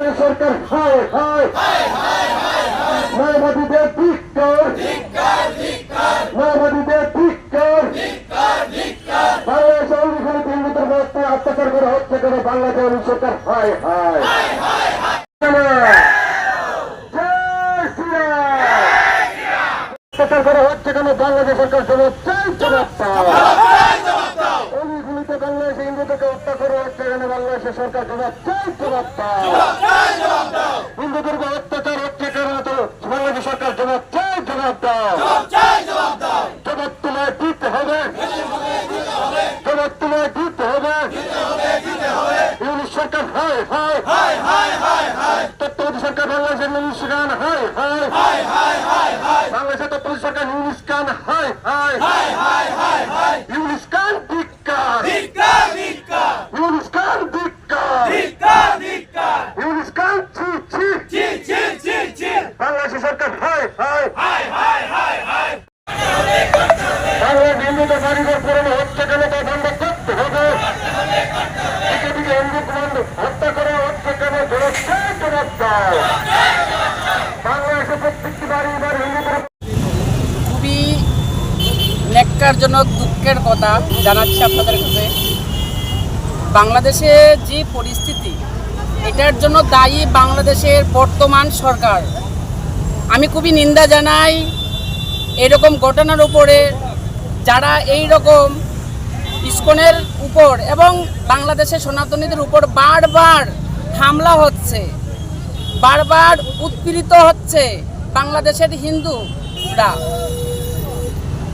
সরকার হায় হায়। মায়াবাদীদের ধিক্কার। মায়াবাদীদের ধিক্কার। বাংলাদেশ অঙ্গীকারে হিন্দুদের মধ্যে অত্যাচার করে হত্যা করে বাংলাদেশ সরকার হায় হায়। অত্যাচার করে হচ্ছে কেন বাংলাদেশ সরকার জবাব চাই অলিগুলিতে বাংলাদেশে হিন্দুদেরকে হত্যা করে হচ্ছে কেন বাংলাদেশের সরকার জবাব চাই জবাব পাও হিন্দুদেরকে অত্যাচার হচ্ছে কেন তো বাংলাদেশ সরকার জবাব চাই জবাব দাও জবাব তোমায় দিতে হবে জবাব তোমায় দিতে হবে ইংলিশ সরকার হায় হায়। তত্ত্বাবধায়ক সরকার বাংলাদেশের ইংলিশ গান হায় হায়। বাংলাদেশের তত্ত্বাবধায়ক সরকার ইংলিশ গান হায়। হায় ইংলিশ গান ধিক্কার। ইংলিশ গান ধিক্কার। ইংলিশ গান ছি ছি। বাংলাদেশের সরকার হায় হায়। বাংলাদেশ হিন্দুদের বাড়িঘর পুরনো হচ্ছে কেন তা বন্ধ করতে হবে দিকে দিকে হিন্দু কমান্ড হত্যা করে হচ্ছে কেন জবাব চাই জবাব দাও বাংলাদেশের প্রত্যেকটি বাড়ি বাড়ি হিন্দুদের খুবই ন্যাক্কারজনক দুঃখের কথা জানাচ্ছি আপনাদের কাছে। বাংলাদেশে যে পরিস্থিতি, এটার জন্য দায়ী বাংলাদেশের বর্তমান সরকার। আমি খুবই নিন্দা জানাই এরকম ঘটনার উপরে, যারা এই রকম ইস্কনের উপর এবং বাংলাদেশের সনাতনীদের উপর বারবার হামলা হচ্ছে। বারবার উৎপীড়িত হচ্ছে বাংলাদেশের হিন্দুরা।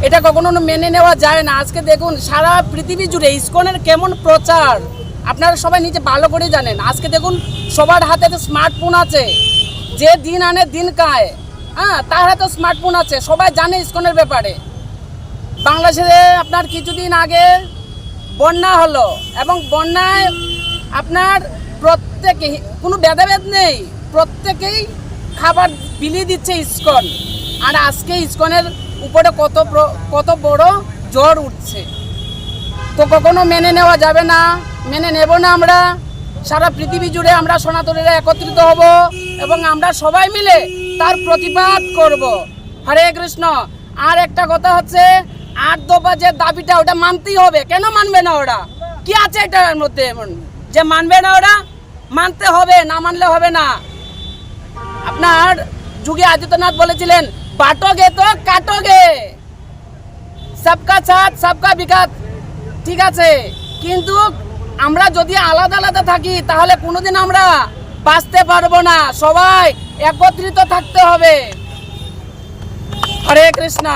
এটা কখনো মেনে নেওয়া যায় না। আজকে দেখুন, সারা পৃথিবী জুড়ে ইস্কনের কেমন প্রচার? আপনারা সবাই নিজে ভালো করে জানেন। আজকে দেখুন, সবার হাতে তো স্মার্টফোন আছে। যে দিন আনে দিন কায় হ্যাঁ তার হাতে স্মার্টফোন আছে। সবাই জানে ইস্কনের ব্যাপারে। বাংলাদেশে আপনার কিছুদিন আগে বন্যা হলো এবং বন্যায় আপনার প্রত্যেকে কোনো ভেদাভেদ নেই। প্রত্যেকেই খাবার বিলিয়ে দিচ্ছে ইস্কন। আর আজকে ইস্কনের উপরে কত কত বড় জ্বর উঠছে। তো কখনো মেনে নেওয়া যাবে না। মেনে নেব না আমরা। সারা পৃথিবী জুড়ে আমরা সনাতনীরা একত্রিত হব এবং আমরা সবাই মিলে তার প্রতিবাদ করব। হরে কৃষ্ণ। আর একটা কথা হচ্ছে, আট দফা যে দাবিটা ওটা মানতেই হবে। কেন মানবে না ওরা? কি আছে এটার মধ্যে? এমন যে মানবে না ওরা? মানতে হবে, না মানলে হবে না। আপনার যুগে আদিত্যনাথ বলেছিলেন, বাটোগে তো কাটোগে। সবকা সাথ, সবকা বিকাশ ঠিক আছে, কিন্তু আমরা যদি আলাদা আলাদা থাকি, তাহলে কোনোদিন আমরা বাঁচতে পারব না। সবাই একত্রিত থাকতে হবে। হরে কৃষ্ণ।